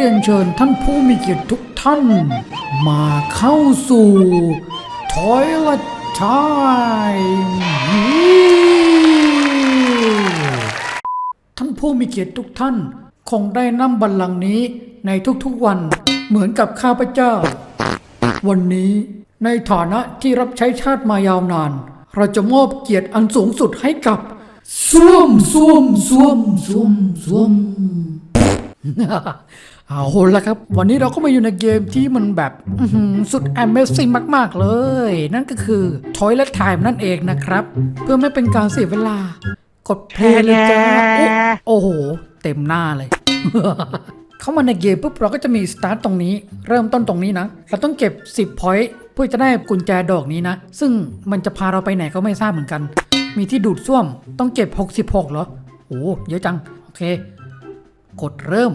รียนเชิญท่านผู้มีเกียรติทุกท่าน มาเข้าสู่ Toilet Time ท่านผู้มีเกียรติทุกท่าน คงได้นั่งบัลลังก์นี้ในทุกๆวันเหมือนกับข้าพเจ้า วันนี้ในฐานะที่รับใช้ชาติมายาวนาน เราจะมอบเกียรติอันสูงสุดให้กับส้วมส้วมส้วมส้วมส้วม เอาละครับ วันนี้เราก็มาอยู่ในเกมที่มันแบบอื้อหือสุด Amazing มาก ๆ เลย นั่นก็คือ Toilet Time นั่นเองนะครับ เพื่อไม่เป็นการเสียเวลา กดเพลย์เลยจ้าอุ๊ยโอ้โห เต็มหน้าเลย เข้ามาในเกมปุ๊บเราก็จะมีสตาร์ตตรงนี้ เริ่มต้นตรงนี้นะ เราต้องเก็บ 10พอยต์เพื่อจะได้กุญแจดอกนี้นะ ซึ่งมันจะพาเราไปไหนก็ไม่ทราบเหมือนกัน มีที่ดูดซ่วมต้องเก็บ 66เหรอโอ้เยอะจังโอเค กดเริ่ม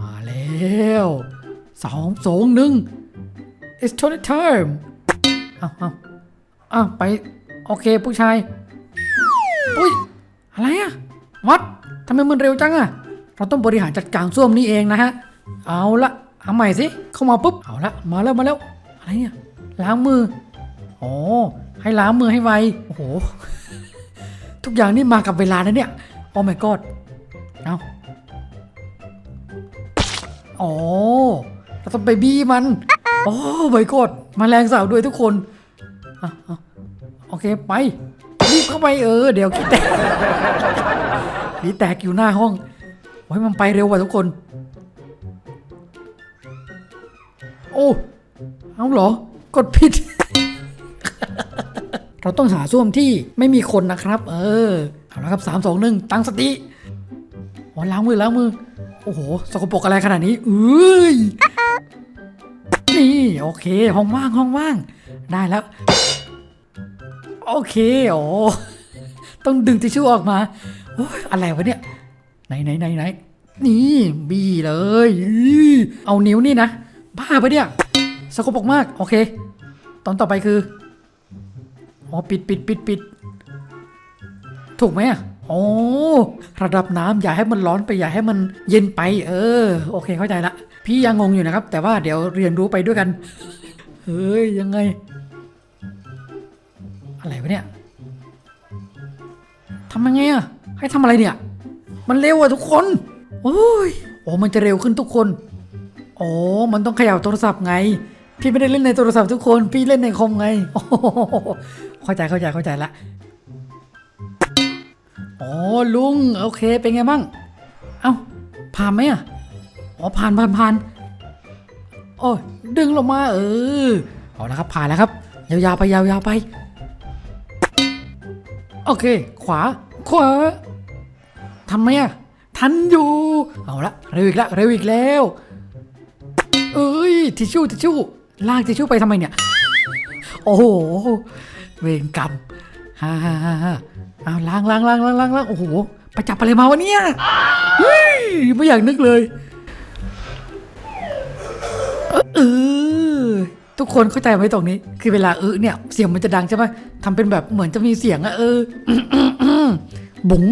มาแล้วสองสองหนึ่ง it's toilet time เอาเอาเอาไป โอเคผู้ชาย อุ้ย อะไรอะวัดทำไมมันเร็วจังอะเราต้องบริหารจัดการส้วมนี่เองนะฮะ เอาละเอาใหม่สิ เข้ามาปุ๊บ เอาละมาแล้วมาแล้ว อะไรเนี่ย ล้างมืออ๋อให้ล้างมือให้ไว โอ้โห ทุกอย่างนี่มากับเวลานะเนี่ย โอ้ my god เอา อ๋อเราต้องไปบี้มันโอ้ my god มาแรงสาวด้วยทุกคนอะอะโอเคไปรีบเข้าไปเออ เดี๋ยวคิดแตกผีแตกอยู่หน้าห้องโอ้ยมันไปเร็วกว่าทุกคน โอ้เอาเหรอ กดผิด เราต้องหาส้วมที่ไม่มีคนนะครับ เออ เอาละครับสามสองหนึ่งตั้งสติ อ๋อล้างมือล้างมือ โอ้โห สกปรกอะไรขนาดนี้เอ้ย นี่โอเค ห้องว่างห้องว่าง ได้แล้ว โอเคโอ้ต้องดึงทิชชู่ออกมาโอ้ยอะไรวะเนี่ย ไหนไหนไหนไหนนี่บีเลย เอานิ้วนี่นะ บ้าปะเนี่ย สกปรกมาก โอเค ตอนต่อไปคือ อ๋อ ปิดปิดปิดปิด ถูกไหมอะ โอ้ระดับน้ำอย่าให้มันร้อนไปอย่าให้มันเย็นไป เออ โอเคเข้าใจละ พี่ยังงงอยู่นะครับ แต่ว่าเดี๋ยวเรียนรู้ไปด้วยกัน เฮ้ย ยังไง อะไรวะเนี่ยทำยังไงอะให้ทำอะไรเนี่ย มันเร็วอะทุกคน โอ้ย โอ้มันจะเร็วขึ้นทุกคน โอ้มันต้องเขย่าโทรศัพท์ไง พี่ไม่ได้เล่นในโทรศัพท์ทุกคน พี่เล่นในคอมไง โอ้เข้าใจเข้าใจเข้าใจละ อ๋อลุงโอเคเป็นไงบ้าง เอ้าผ่านไหมอะอ๋อผ่านผ่านผ่านโอ้ยดึงลงมาเออเอาละครับผ่านแล้วครับ ยาวๆไปยาวๆไป โอเค ขวา ขวาทันไหมอะทันอยู่ เอาละเร็วอีกแล้วเร็วอีกแล้ว เอ้ยทิชชู่ทิชชู่ลากทิชชู่ไปทำไมเนี่ย โอ้โหเวรกรรม ฮ่าฮ่าฮ่าฮ่าเอาล้างล้างล้างล้างล้างล้างโอ้โหไปจับอะไรมาวะเนี่ยเฮ้ยไม่อยากนึกเลยเออทุกคนเข้าใจไหมตรงนี้ คือเวลาเออเนี่ยเสียงมันจะดังใช่ไหมทำเป็นแบบเหมือนจะมีเสียงอะเออบุ๋ง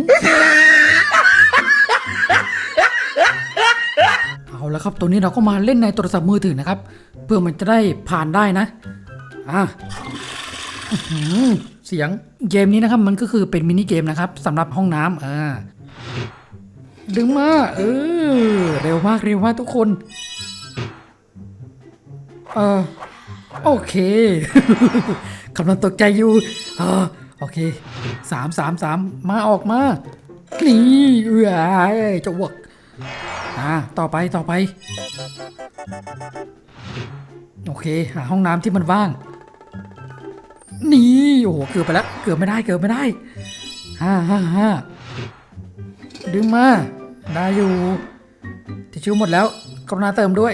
เอาแล้วครับตัวนี้เราก็มาเล่นในโทรศัพท์มือถือนะครับ เพื่อมันจะได้ผ่านได้นะอะ สียงเกมนี้นะครับมันก็คือเป็นมินิเกมนะครับสำหรับห้องน้ำอ่าดึงมา เออ เร็วมากเร็วมากทุกคน เออโอเคกำลังตกใจอยู่เออโอเคสามสามสามมาออกมานี่เอ้ยจะวกอ่าต่อไปต่อไป โอเค หาห้องน้ำที่มันว่าง นี่โอ้โหเกือบไปแล้วเกือบไม่ได้เกือบไม่ได้ห้าห้าห้าดึงมาได้อยู่ทิชชู่หมดแล้วกรุณาเติมด้วย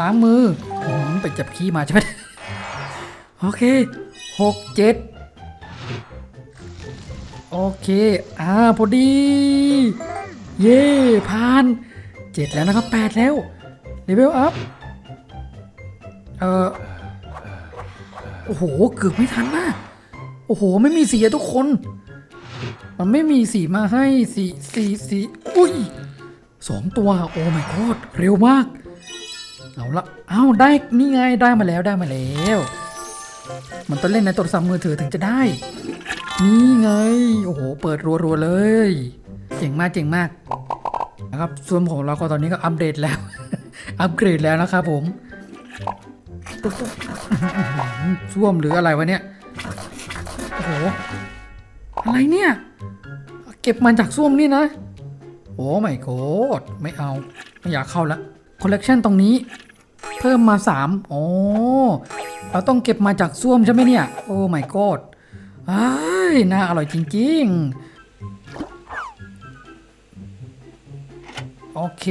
ล้างมืออืมไปจับขี้มาใช่ไหมโอเคหกเจ็ดโอเค อ่า พอดี เย่ผ่านเจ็ดแล้วนะครับแปดแล้วเลเวลอัพ เอ่อ โอ้โห เกือบไม่ทันนะโอ้โห ไม่มีสีอะทุกคน มันไม่มีสีมาให้สีสีสีอุ้ยสองตัว โอ้ my god เร็วมาก เอาละเอาได้นี่ไงได้มาแล้วได้มาแล้ว มันต้องเล่นในโทรศัพท์มือถือถึงจะได้ นี่ไง โอ้โห เปิดรัวๆเลย เจ๋งมากเจ๋งมากนะครับส่วนของเราก็ตอนนี้ก็อัปเดตแล้ว อัปเกรดแล้วนะครับผมตุ๊บตุ๊บ ส้วมหรืออะไรวะเนี่ย โอ้โห อะไรเนี่ย เก็บมาจากส้วมนี่นะ โอ้ไม่โกดไม่เอา ไม่อยากเข้าละคอลเลกชันตรงนี้ เพิ่มมาสามโอ้เราต้องเก็บมาจากส้วมใช่ไหมเนี่ย โอ้ไม่โกดอ้ายน่าอร่อยจริง ๆ โอเค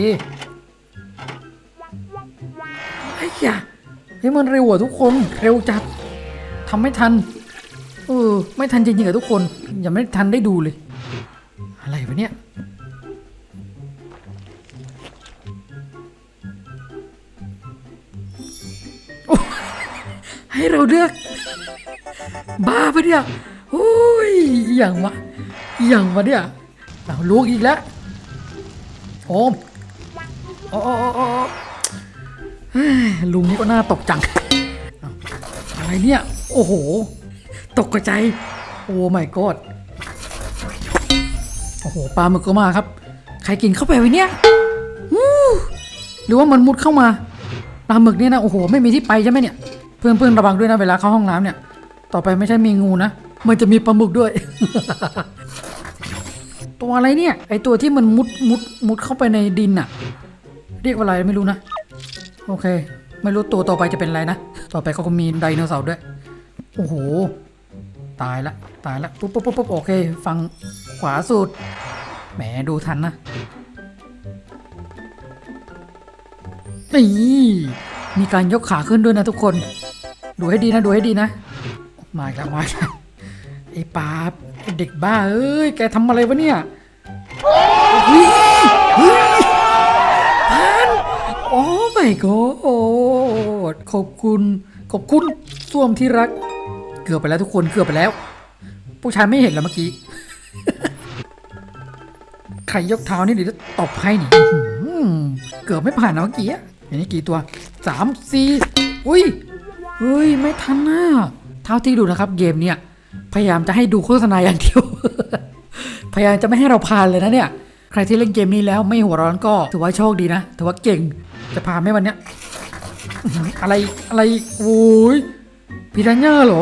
ไอ้ยะเฮ้ยมันเร็วอะทุกคนเร็วจัดทำไม่ทันเออไม่ทันจริงๆอะทุกคนยังไม่ทันได้ดูเลย อะไรวะเนี่ยให้เราเลือก บ้าปะเนี่ยโอ้ยอย่างวะอย่างวะเนี่ยเราลูกอีกแล้วโอมโอ้โอ้โอ้โอ้เฮ้ย ลุงนี่ก็น่าตกจัง อะไรเนี่ย โอ้โห ตกกระใจ โอ้ไม่กอดโอ้โหปลาหมึกก็มาครับ ใครกินเข้าไปว้เนี่ยหรือว่ามันมุดเข้ามาปลาหมึกเนี่ยนะโอ้โหไม่มีที่ไปใช่ไหมเนี่ย เพื่อนเพื่อนๆระวังด้วยนะเวลาเข้าห้องน้ำเนี่ย ต่อไปไม่ใช่มีงูนะมันจะมีปลาหมึกด้วย ตัวอะไรเนี่ย ไอตัวที่มันมุดมุดมุดเข้าไปในดินอะเรียกว่าอะไรไม่รู้นะ โอเค ไม่รู้ตัวต่อไปจะเป็นอะไรนะ ต่อไปเขาก็มีไดโนเสาร์ด้วย โอ้โห ตายละ ตายละ ปุ๊บปุ๊บปุ๊บปุ๊บโอเค ฟังขวาสุด แหมดูทันนะ นี่ มีการยกขาขึ้นด้วยนะทุกคน ดูให้ดีนะ ดูให้ดีนะ มาอีกแล้วมาอีกแล้วไอ้ปาบเด็กบ้า เอ้ย แกทำอะไรวะเนี่ยเฮ้ย ไม่กดขอบคุณ ขอบคุณส้วมที่รัก เกือบไปแล้วทุกคน เกือบไปแล้ว ผู้ชายไม่เห็นแล้วเมื่อกี้ ใครยกเท้านี่เดี๋ยวจะตบให้นี่เกือบไม่ผ่านนะเมื่อกี้อย่างนี้กี่ตัวสามสี่อุ้ยเฮ้ย ไม่ทันนะเท่าที่ดูนะครับ เกมเนี่ย พยายามจะให้ดูโฆษณาอย่างเดียว พยายามจะไม่ให้เราพานเลยนะเนี่ย ใครที่เล่นเกมนี้แล้วไม่หัวร้อนก็ถือว่าโชคดีนะ ถือว่าเก่ง จะพานไหมวันเนี้ยอะไรอะไรโอ้ยพิรันย่าเหรอ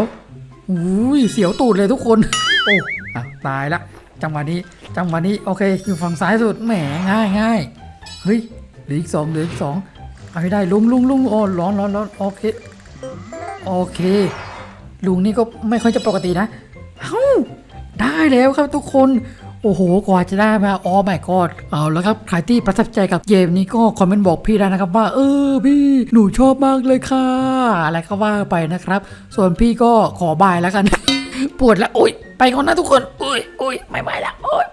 อุ้ยเสียวตูดเลยทุกคน โอ้อะตายละจังหวะนี้จังหวะนี้โอเคอยู่ฝั่งซ้ายสุดแหมง่ายง่ายเฮ้ยเหลืออีกสองเหลืออีกสองเอาให้ได้ลุงลุงลุงโอ้ร้อนร้อนร้อนโอเคโอเค ลุงนี่ก็ไม่ค่อยจะปกตินะเอ้าได้แล้วครับทุกคน โอ้โหกว่าจะได้มาอ๋อไม่กอดเอาแล้วครับใครที่ประทับใจกับเกมนี้ก็คอมเมนต์บอกพี่ได้นะครับว่า เออพี่หนูชอบมากเลยค่ะอะไรก็ว่าไปนะครับ ส่วนพี่ก็ขอบายแล้วกัน ปวดแล้วโอ้ยไปก่อนนะทุกคนโอ้ยโอ้ยไม่ไหวแล้วอุ้ย